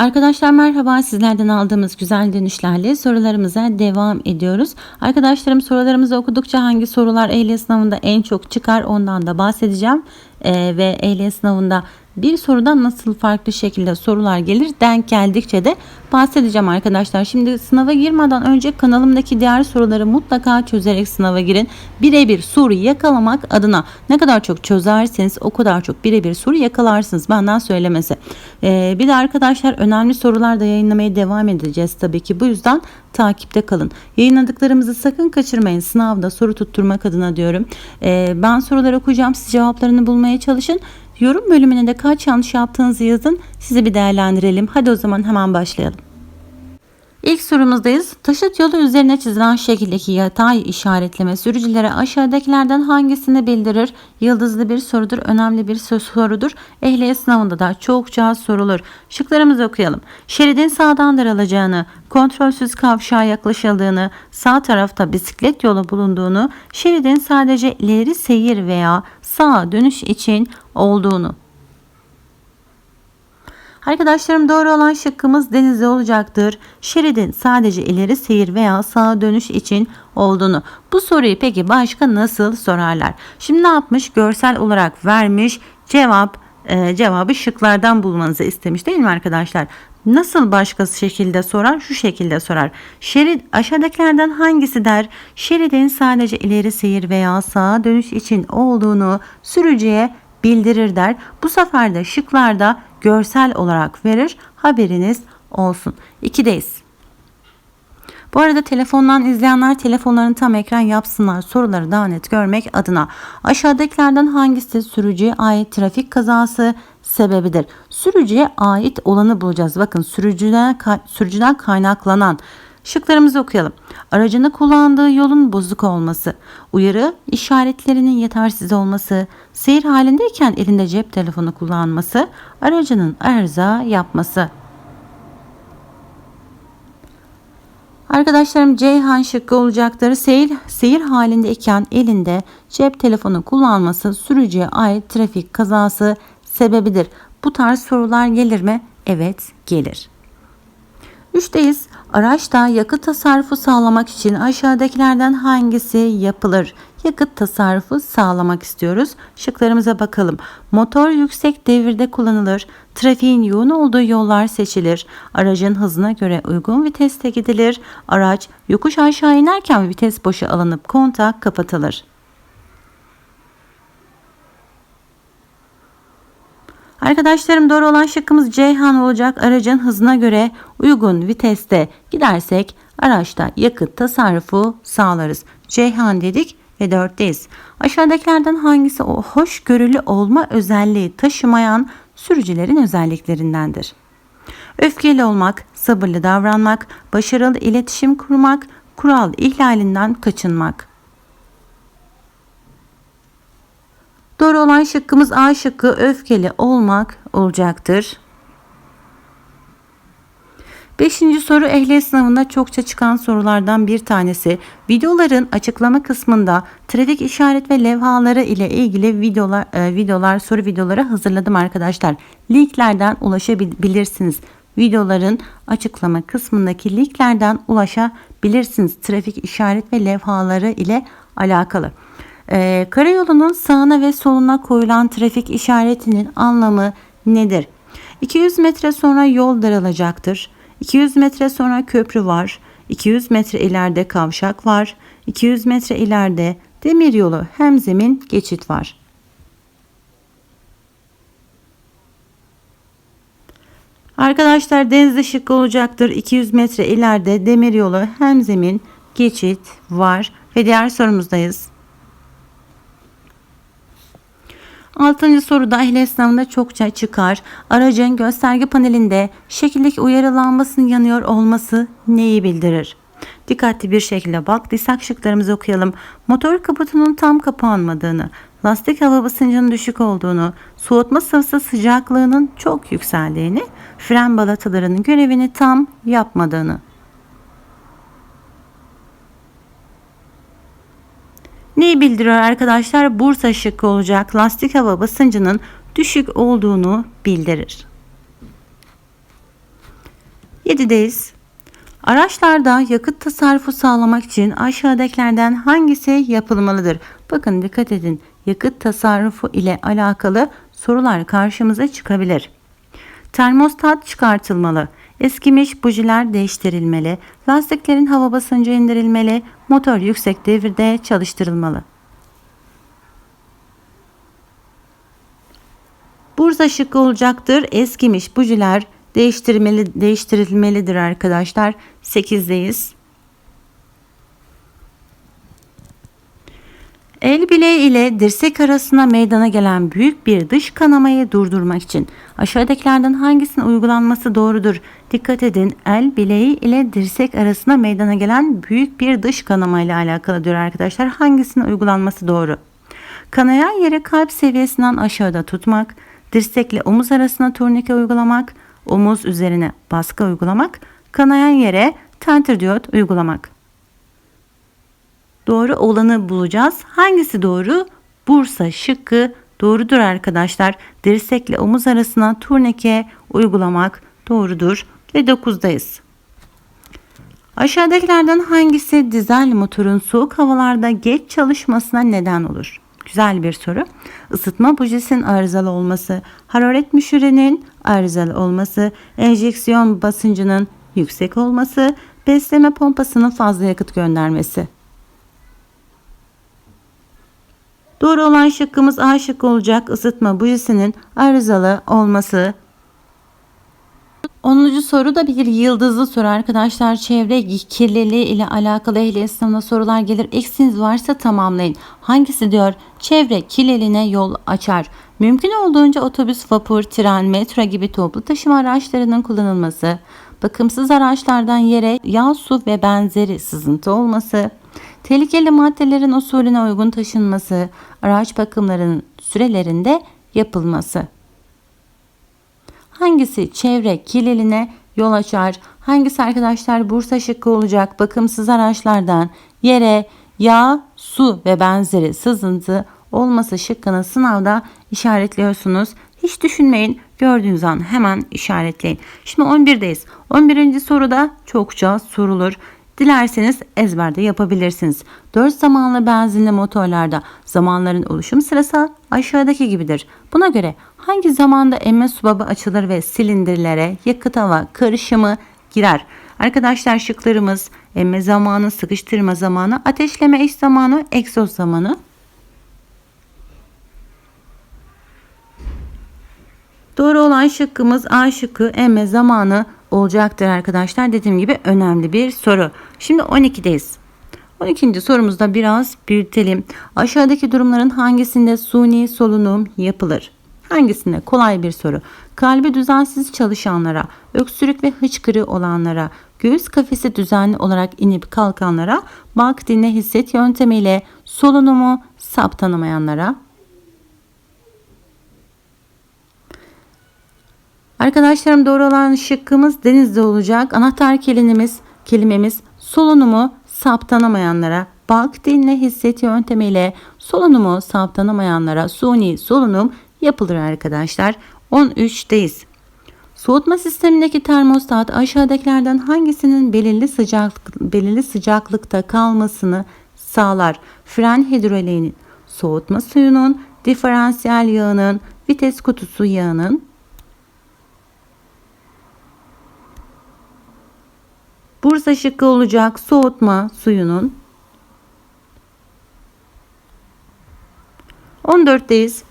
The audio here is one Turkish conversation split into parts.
Arkadaşlar merhaba sizlerden aldığımız güzel dönüşlerle sorularımıza devam ediyoruz. Arkadaşlarım sorularımızı okudukça hangi sorular ehliyet sınavında en çok çıkar ondan da bahsedeceğim. Ee, ve ehliyet sınavında bir sorudan nasıl farklı şekilde sorular gelir denk geldikçe de bahsedeceğim arkadaşlar. Şimdi sınava girmeden önce kanalımdaki diğer soruları mutlaka çözerek sınava girin. Birebir soru yakalamak adına ne kadar çok çözerseniz o kadar çok birebir soru yakalarsınız benden söylemesi. Ee, bir de arkadaşlar önemli sorular da yayınlamaya devam edeceğiz tabii ki. Bu yüzden takipte kalın. Yayınladıklarımızı sakın kaçırmayın. Sınavda soru tutturmak adına diyorum. Ee, ben soruları okuyacağım. Siz cevaplarını bulmaya çalışın. Yorum bölümüne de kaç yanlış yaptığınızı yazın. Sizi bir değerlendirelim. Hadi o zaman hemen başlayalım. İlk sorumuzdayız. Taşıt yolu üzerine çizilen şekildeki yatay işaretleme sürücülere aşağıdakilerden hangisini bildirir? Yıldızlı bir sorudur, önemli bir söz sorudur. Ehliyet sınavında da çokça sorulur. Şıklarımızı okuyalım. Şeridin sağdan daralacağını, kontrolsüz kavşağa yaklaşıldığını, sağ tarafta bisiklet yolu bulunduğunu, şeridin sadece ileri seyir veya sağa dönüş için olduğunu. Arkadaşlarım doğru olan şıkkımız denizde olacaktır. Şeridin sadece ileri seyir veya sağa dönüş için olduğunu. Bu soruyu peki başka nasıl sorarlar? Şimdi ne yapmış? Görsel olarak vermiş. Cevap e, cevabı şıklardan bulmanızı istemiş değil mi arkadaşlar? Nasıl başka şekilde sorar? Şu şekilde sorar. Şerit aşağıdakilerden hangisi der? Şeridin sadece ileri seyir veya sağa dönüş için olduğunu sürücüye bildirir der. Bu sefer de şıklarda görsel olarak verir. Haberiniz olsun. 2'deyiz. Bu arada telefondan izleyenler telefonlarını tam ekran yapsınlar soruları daha net görmek adına. Aşağıdakilerden hangisi sürücüye ait trafik kazası sebebidir? Sürücüye ait olanı bulacağız. Bakın sürücüden, sürücüden kaynaklanan Şıklarımızı okuyalım. Aracını kullandığı yolun bozuk olması, uyarı işaretlerinin yetersiz olması, seyir halindeyken elinde cep telefonu kullanması, aracının arıza yapması. Arkadaşlarım Ceyhan şıkkı olacaktır. Seyir, seyir halindeyken elinde cep telefonu kullanması sürücüye ait trafik kazası sebebidir. Bu tarz sorular gelir mi? Evet gelir. Üçteyiz. Araçta yakıt tasarrufu sağlamak için aşağıdakilerden hangisi yapılır? Yakıt tasarrufu sağlamak istiyoruz. Şıklarımıza bakalım. Motor yüksek devirde kullanılır. Trafiğin yoğun olduğu yollar seçilir. Aracın hızına göre uygun viteste gidilir. Araç yokuş aşağı inerken vites boşa alınıp kontak kapatılır. Arkadaşlarım doğru olan şıkkımız Ceyhan olacak. Aracın hızına göre uygun viteste gidersek araçta yakıt tasarrufu sağlarız. Ceyhan dedik ve dörtteyiz. Aşağıdakilerden hangisi o hoşgörülü olma özelliği taşımayan sürücülerin özelliklerindendir? Öfkeli olmak, sabırlı davranmak, başarılı iletişim kurmak, kural ihlalinden kaçınmak. Doğru olan şıkkımız A şıkkı öfkeli olmak olacaktır. Beşinci soru ehliyet sınavında çokça çıkan sorulardan bir tanesi. Videoların açıklama kısmında trafik işaret ve levhaları ile ilgili videolar, e, videolar soru videoları hazırladım arkadaşlar. Linklerden ulaşabilirsiniz. Videoların açıklama kısmındaki linklerden ulaşabilirsiniz. Trafik işaret ve levhaları ile alakalı. Ee, karayolunun sağına ve soluna koyulan trafik işaretinin anlamı nedir? 200 metre sonra yol daralacaktır. 200 metre sonra köprü var. 200 metre ileride kavşak var. 200 metre ileride demiryolu hem zemin geçit var. Arkadaşlar denizde şık olacaktır. 200 metre ileride demiryolu hem zemin geçit var. Ve diğer sorumuzdayız. Altıncı soruda ehliyet sınavında çokça çıkar. Aracın gösterge panelinde şekildeki uyarı yanıyor olması neyi bildirir? Dikkatli bir şekilde bak. Disak şıklarımızı okuyalım. Motor kaputunun tam kapanmadığını, lastik hava basıncının düşük olduğunu, soğutma sıvısı sıcaklığının çok yükseldiğini, fren balatalarının görevini tam yapmadığını. Neyi bildiriyor arkadaşlar? Bursa şıkkı olacak. Lastik hava basıncının düşük olduğunu bildirir. 7'deyiz. Araçlarda yakıt tasarrufu sağlamak için aşağıdakilerden hangisi yapılmalıdır? Bakın dikkat edin. Yakıt tasarrufu ile alakalı sorular karşımıza çıkabilir. Termostat çıkartılmalı. Eskimiş bujiler değiştirilmeli. Lastiklerin hava basıncı indirilmeli. Motor yüksek devirde çalıştırılmalı. Bursa şıkkı olacaktır. Eskimiş bujiler değiştirmeli, değiştirilmelidir arkadaşlar. 8'deyiz. El bileği ile dirsek arasına meydana gelen büyük bir dış kanamayı durdurmak için aşağıdakilerden hangisinin uygulanması doğrudur? Dikkat edin el bileği ile dirsek arasına meydana gelen büyük bir dış kanama ile alakalı diyor arkadaşlar. Hangisinin uygulanması doğru? Kanayan yeri kalp seviyesinden aşağıda tutmak, dirsekle omuz arasına turnike uygulamak, omuz üzerine baskı uygulamak, kanayan yere tenterdiyot uygulamak. Doğru olanı bulacağız. Hangisi doğru? Bursa şıkkı doğrudur arkadaşlar. Dirsekle omuz arasına turnike uygulamak doğrudur. Ve 9'dayız. Aşağıdakilerden hangisi dizel motorun soğuk havalarda geç çalışmasına neden olur? Güzel bir soru. Isıtma bujisinin arızalı olması, hararet müşürinin arızalı olması, enjeksiyon basıncının yüksek olması, besleme pompasının fazla yakıt göndermesi. Doğru olan şıkkımız A şıkkı olacak. Isıtma bujisinin arızalı olması. 10. soru da bir yıldızlı soru arkadaşlar. Çevre kirliliği ile alakalı ehliyet sınavına sorular gelir. Eksiniz varsa tamamlayın. Hangisi diyor? Çevre kirliliğine yol açar. Mümkün olduğunca otobüs, vapur, tren, metro gibi toplu taşıma araçlarının kullanılması, bakımsız araçlardan yere yağ, su ve benzeri sızıntı olması, tehlikeli maddelerin usulüne uygun taşınması, araç bakımlarının sürelerinde yapılması. Hangisi çevre kirliliğine yol açar? Hangisi arkadaşlar Bursa şıkkı olacak? Bakımsız araçlardan yere yağ, su ve benzeri sızıntı olması şıkkını sınavda işaretliyorsunuz. Hiç düşünmeyin. Gördüğünüz an hemen işaretleyin. Şimdi 11'deyiz. 11. soruda çokça sorulur. Dilerseniz ezberde yapabilirsiniz. 4 zamanlı benzinli motorlarda zamanların oluşum sırası aşağıdaki gibidir. Buna göre hangi zamanda emme subabı açılır ve silindirlere yakıt hava karışımı girer? Arkadaşlar şıklarımız emme zamanı, sıkıştırma zamanı, ateşleme eş zamanı, egzoz zamanı. Doğru olan şıkkımız A şıkkı emme zamanı olacaktır arkadaşlar. Dediğim gibi önemli bir soru. Şimdi 12'deyiz. 12. sorumuzda biraz büyütelim. Aşağıdaki durumların hangisinde suni solunum yapılır? Hangisinde? Kolay bir soru. Kalbi düzensiz çalışanlara, öksürük ve hıçkırığı olanlara, göğüs kafesi düzenli olarak inip kalkanlara, bak dinle hisset yöntemiyle solunumu saptanamayanlara, Arkadaşlarım doğru olan şıkkımız denizde olacak. Anahtar kelimemiz, kelimemiz solunumu saptanamayanlara, bak dinle hisset yöntemiyle solunumu saptanamayanlara suni solunum yapılır arkadaşlar. 13'teyiz. Soğutma sistemindeki termostat aşağıdakilerden hangisinin belirli sıcak belirli sıcaklıkta kalmasını sağlar? Fren hidroliğinin, soğutma suyunun, diferansiyel yağının, vites kutusu yağının, Bursa şıkkı olacak soğutma suyunun. 14'teyiz.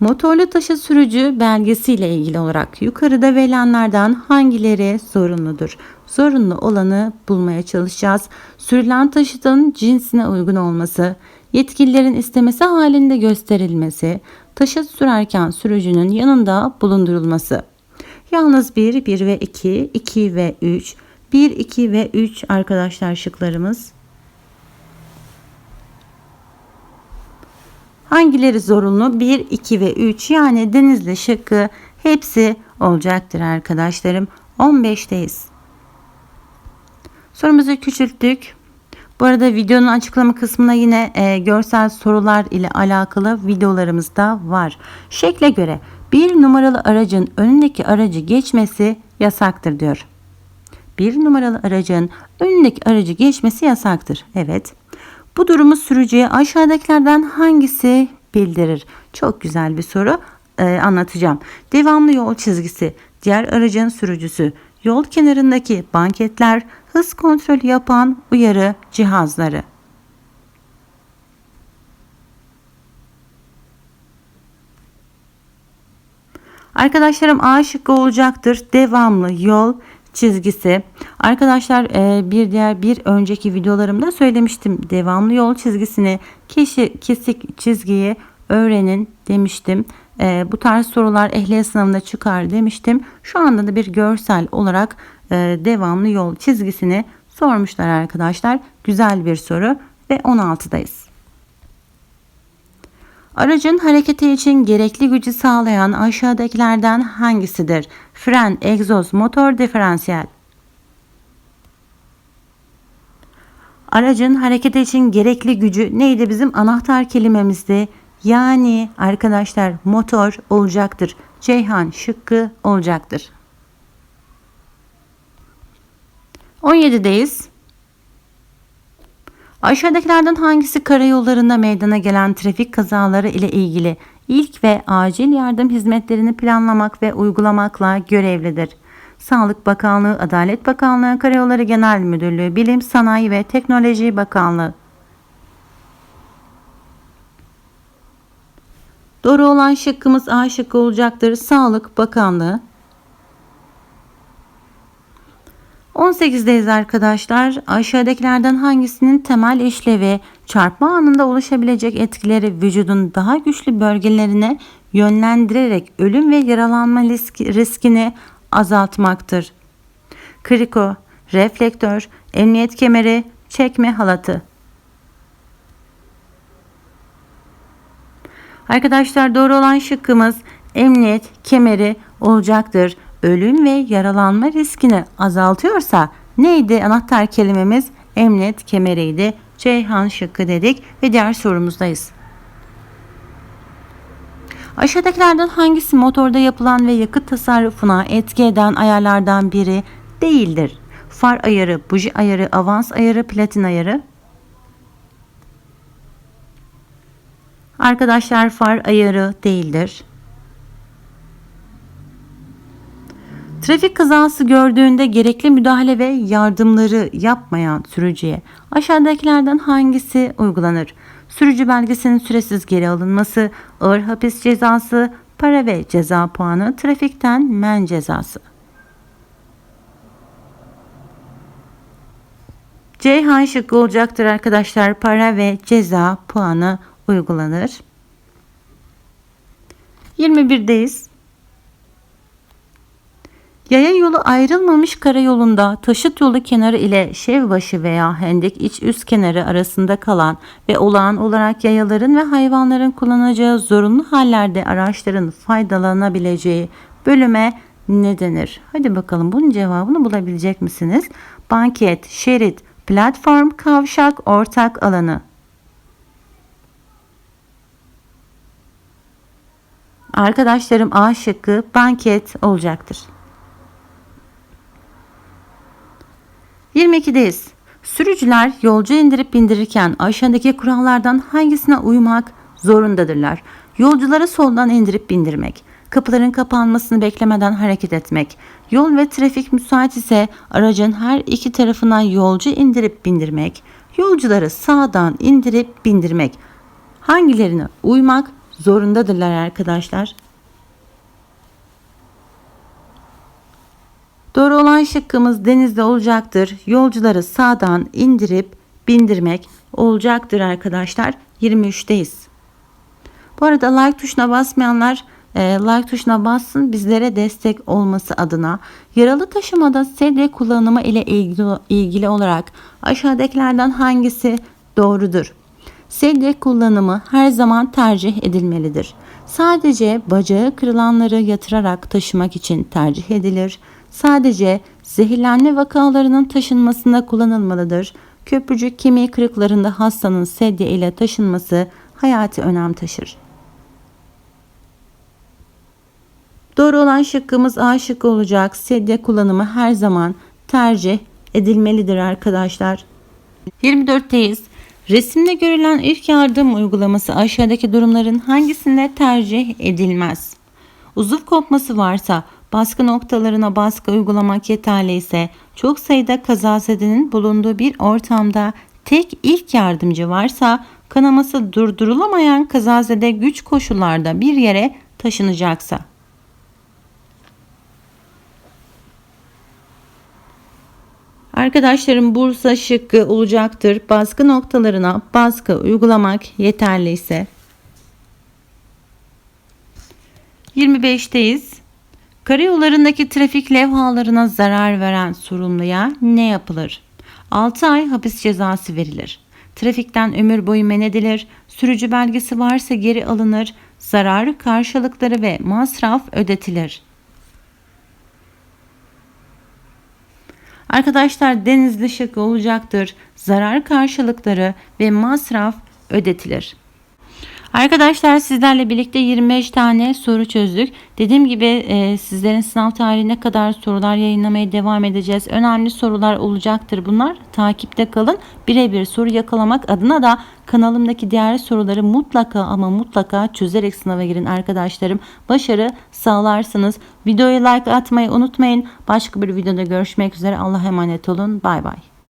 Motorlu taşı sürücü belgesiyle ilgili olarak yukarıda verilenlerden hangileri zorunludur? Zorunlu olanı bulmaya çalışacağız. Sürülen taşıtın cinsine uygun olması, yetkililerin istemesi halinde gösterilmesi, taşıt sürerken sürücünün yanında bulundurulması. Yalnız 1, 1 ve 2, 2 ve 3, 1, 2 ve 3 arkadaşlar şıklarımız. Hangileri zorunlu? 1, 2 ve 3 yani denizli şıkkı hepsi olacaktır arkadaşlarım. 15'teyiz. Sorumuzu küçülttük. Bu arada videonun açıklama kısmına yine e, görsel sorular ile alakalı videolarımız da var. Şekle göre bir numaralı aracın önündeki aracı geçmesi yasaktır diyor. Bir numaralı aracın önündeki aracı geçmesi yasaktır. Evet. Bu durumu sürücüye aşağıdakilerden hangisi bildirir? Çok güzel bir soru ee, anlatacağım. Devamlı yol çizgisi, diğer aracın sürücüsü, yol kenarındaki banketler, hız kontrolü yapan uyarı cihazları. Arkadaşlarım A şıkkı olacaktır. Devamlı yol çizgisi. Arkadaşlar e, bir diğer bir önceki videolarımda söylemiştim. Devamlı yol çizgisini keşi, kesik çizgiyi öğrenin demiştim. E, bu tarz sorular ehliyet sınavında çıkar demiştim. Şu anda da bir görsel olarak e, devamlı yol çizgisini sormuşlar arkadaşlar. Güzel bir soru ve 16'dayız. Aracın hareketi için gerekli gücü sağlayan aşağıdakilerden hangisidir? Fren, egzoz, motor, diferansiyel. Aracın hareketi için gerekli gücü neydi bizim anahtar kelimemizdi? Yani arkadaşlar motor olacaktır. Ceyhan şıkkı olacaktır. 17'deyiz. Aşağıdakilerden hangisi karayollarında meydana gelen trafik kazaları ile ilgili ilk ve acil yardım hizmetlerini planlamak ve uygulamakla görevlidir? Sağlık Bakanlığı, Adalet Bakanlığı, Karayolları Genel Müdürlüğü, Bilim, Sanayi ve Teknoloji Bakanlığı. Doğru olan şıkkımız A şıkkı olacaktır. Sağlık Bakanlığı. 18'deyiz arkadaşlar. Aşağıdakilerden hangisinin temel işlevi çarpma anında oluşabilecek etkileri vücudun daha güçlü bölgelerine yönlendirerek ölüm ve yaralanma riskini azaltmaktır. Kriko, reflektör, emniyet kemeri, çekme halatı. Arkadaşlar doğru olan şıkkımız emniyet kemeri olacaktır ölüm ve yaralanma riskini azaltıyorsa neydi anahtar kelimemiz? Emniyet kemeriydi. Ceyhan şıkkı dedik ve diğer sorumuzdayız. Aşağıdakilerden hangisi motorda yapılan ve yakıt tasarrufuna etki eden ayarlardan biri değildir? Far ayarı, buji ayarı, avans ayarı, platin ayarı. Arkadaşlar far ayarı değildir. Trafik kazası gördüğünde gerekli müdahale ve yardımları yapmayan sürücüye aşağıdakilerden hangisi uygulanır? Sürücü belgesinin süresiz geri alınması, ağır hapis cezası, para ve ceza puanı, trafikten men cezası. Ceyhan şıkkı olacaktır arkadaşlar. Para ve ceza puanı uygulanır. 21'deyiz. Yaya yolu ayrılmamış karayolunda taşıt yolu kenarı ile şevbaşı veya hendek iç üst kenarı arasında kalan ve olağan olarak yayaların ve hayvanların kullanacağı zorunlu hallerde araçların faydalanabileceği bölüme ne denir? Hadi bakalım bunun cevabını bulabilecek misiniz? Banket, şerit, platform, kavşak, ortak alanı. Arkadaşlarım A şıkkı banket olacaktır. 22'deyiz. Sürücüler yolcu indirip bindirirken aşağıdaki kurallardan hangisine uymak zorundadırlar? Yolcuları soldan indirip bindirmek, kapıların kapanmasını beklemeden hareket etmek, yol ve trafik müsait ise aracın her iki tarafına yolcu indirip bindirmek, yolcuları sağdan indirip bindirmek. Hangilerine uymak zorundadırlar arkadaşlar? Doğru olan şıkkımız denizde olacaktır. Yolcuları sağdan indirip bindirmek olacaktır arkadaşlar. 23'teyiz. Bu arada like tuşuna basmayanlar e, like tuşuna bassın bizlere destek olması adına. Yaralı taşımada sedye kullanımı ile ilgili, ilgili olarak aşağıdakilerden hangisi doğrudur? Sedye kullanımı her zaman tercih edilmelidir. Sadece bacağı kırılanları yatırarak taşımak için tercih edilir sadece zehirlenme vakalarının taşınmasında kullanılmalıdır. Köprücük kemiği kırıklarında hastanın sedye ile taşınması hayati önem taşır. Doğru olan şıkkımız A şıkkı olacak. Sedye kullanımı her zaman tercih edilmelidir arkadaşlar. 24'teyiz. Resimde görülen ilk yardım uygulaması aşağıdaki durumların hangisinde tercih edilmez? Uzuv kopması varsa, baskı noktalarına baskı uygulamak yeterli ise, çok sayıda kazazedenin bulunduğu bir ortamda tek ilk yardımcı varsa, kanaması durdurulamayan kazazede güç koşullarda bir yere taşınacaksa. Arkadaşlarım Bursa şıkkı olacaktır. Baskı noktalarına baskı uygulamak yeterli ise. 25'teyiz. Karayollarındaki trafik levhalarına zarar veren sorumluya ne yapılır? 6 ay hapis cezası verilir. Trafikten ömür boyu men edilir. Sürücü belgesi varsa geri alınır. Zararı karşılıkları ve masraf ödetilir. Arkadaşlar denizli şıkkı olacaktır. Zarar karşılıkları ve masraf ödetilir. Arkadaşlar sizlerle birlikte 25 tane soru çözdük. Dediğim gibi e, sizlerin sınav tarihine kadar sorular yayınlamaya devam edeceğiz. Önemli sorular olacaktır bunlar. Takipte kalın. Birebir soru yakalamak adına da kanalımdaki diğer soruları mutlaka ama mutlaka çözerek sınava girin arkadaşlarım. Başarı sağlarsınız. Videoya like atmayı unutmayın. Başka bir videoda görüşmek üzere. Allah'a emanet olun. Bay bay.